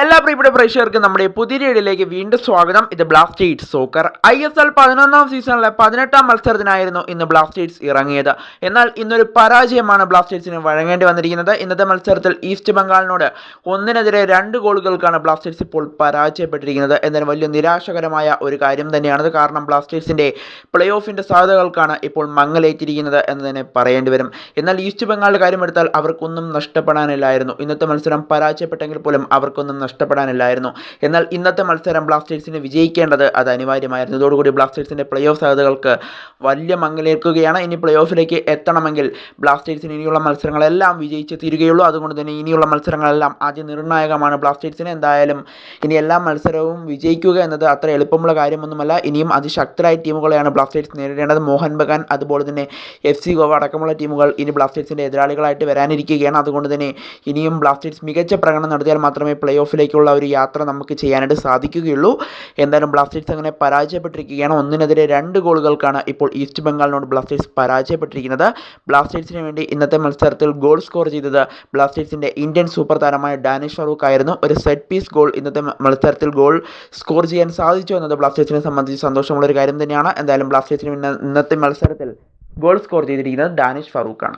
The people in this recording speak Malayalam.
എല്ലാ പ്രിയപ്പെട്ട പ്രേക്ഷകർക്കും നമ്മുടെ പുതിയ വീഡിയോയിലേക്ക് വീണ്ടും സ്വാഗതം. ഇത് blasters soccer I S L പതിനൊന്നാം സീസണിലെ പതിനെട്ടാം മത്സരത്തിനായിരുന്നു ഇന്ന് ബ്ലാസ്റ്റേഴ്സ് ഇറങ്ങിയത്. എന്നാൽ ഇന്നൊരു പരാജയമാണ് ബ്ലാസ്റ്റേഴ്സിന് വഴങ്ങേണ്ടി വന്നിരിക്കുന്നത്. ഇന്നത്തെ മത്സരത്തിൽ ഈസ്റ്റ് ബംഗാളിനോട് ഒന്നിനെതിരെ രണ്ട് ഗോളുകൾക്കാണ് ബ്ലാസ്റ്റേഴ്സ് ഇപ്പോൾ പരാജയപ്പെട്ടിരിക്കുന്നത്. എന്നാലും വലിയ നിരാശകരമായ ഒരു കാര്യം തന്നെയാണത് കാരണം ബ്ലാസ്റ്റേഴ്സിന്റെ പ്ലേ ഓഫിന്റെ സാധ്യതകൾക്കാണ് ഇപ്പോൾ മങ്ങലേറ്റിരിക്കുന്നത് എന്ന് തന്നെ പറയേണ്ടി വരും. എന്നാൽ ഈസ്റ്റ് ബംഗാളിന്റെ കാര്യമെടുത്താൽ അവർക്കൊന്നും നഷ്ടപ്പെടാനില്ലായിരുന്നു. ഇന്നത്തെ മത്സരം പരാജയപ്പെട്ടെങ്കിൽ പോലും അവർക്കൊന്നും നഷ്ടപ്പെടാനില്ലായിരുന്നു. എന്നാൽ ഇന്നത്തെ മത്സരം ബ്ലാസ്റ്റേഴ്സിന് വിജയിക്കേണ്ടത് അത് അനിവാര്യമായിരുന്നു. ഇതോടുകൂടി ബ്ലാസ്റ്റേഴ്സിന്റെ പ്ലേ ഓഫ് സാധ്യതകൾക്ക് വലിയ മങ്ങലേൽക്കുകയാണ്. ഇനി പ്ലേ ഓഫിലേക്ക് എത്തണമെങ്കിൽ ബ്ലാസ്റ്റേഴ്സിന് ഇനിയുള്ള മത്സരങ്ങളെല്ലാം വിജയിച്ച് തീരുകയുള്ളൂ. അതുകൊണ്ട് തന്നെ ഇനിയുള്ള മത്സരങ്ങളെല്ലാം ആദ്യം നിർണായകമാണ് ബ്ലാസ്റ്റേഴ്സിന്. എന്തായാലും ഇനി എല്ലാ മത്സരവും വിജയിക്കുക എന്നത് അത്ര എളുപ്പമുള്ള കാര്യമൊന്നുമല്ല. ഇനിയും അതിശക്തരായ ടീമുകളെയാണ് ബ്ലാസ്റ്റേഴ്സ് നേരിടേണ്ടത്. മോഹൻ ബഗാൻ അതുപോലെ തന്നെ എഫ് സി ഗോവ അടക്കമുള്ള ടീമുകൾ ഇനി ബ്ലാസ്റ്റേഴ്സിന്റെ എതിരാളികളായിട്ട് വരാനിരിക്കുകയാണ്. അതുകൊണ്ട് തന്നെ ഇനിയും ബ്ലാസ്റ്റേഴ്സ് മികച്ച പ്രകടനം നടത്തിയാൽ മാത്രമേ പ്ലേ ഓഫിലേക്കുള്ള ഒരു യാത്ര നമുക്ക് ചെയ്യാനായിട്ട് സാധിക്കുകയുള്ളൂ. എന്തായാലും ബ്ലാസ്റ്റേഴ്സ് അങ്ങനെ പരാജയപ്പെട്ടിരിക്കുകയാണ്. ഒന്നിനെതിരെ രണ്ട് ഗോളുകൾക്കാണ് ഇപ്പോൾ ഈസ്റ്റ് ബംഗാളിനോട് ബ്ലാസ്റ്റേഴ്സ് പരാജയപ്പെട്ടിരിക്കുന്നത്. ബ്ലാസ്റ്റേഴ്സിന് വേണ്ടി ഇന്നത്തെ മത്സരത്തിൽ ഗോൾ സ്കോർ ചെയ്തത് ബ്ലാസ്റ്റേഴ്സിന്റെ ഇന്ത്യൻ സൂപ്പർ താരമായ ഡാനിഷ് ഫറൂഖ് ആയിരുന്നു. ഒരു സെറ്റ് പീസ് ഗോൾ ഇന്നത്തെ മത്സരത്തിൽ ഗോൾ സ്കോർ ചെയ്യാൻ സാധിച്ചു എന്നത് ബ്ലാസ്റ്റേഴ്സിനെ സംബന്ധിച്ച് സന്തോഷമുള്ള ഒരു കാര്യം തന്നെയാണ്. എന്തായാലും ബ്ലാസ്റ്റേഴ്സിന് ഇന്നത്തെ മത്സരത്തിൽ ഗോൾ സ്കോർ ചെയ്തിരിക്കുന്നത് ഡാനിഷ് ഫറൂഖാണ്.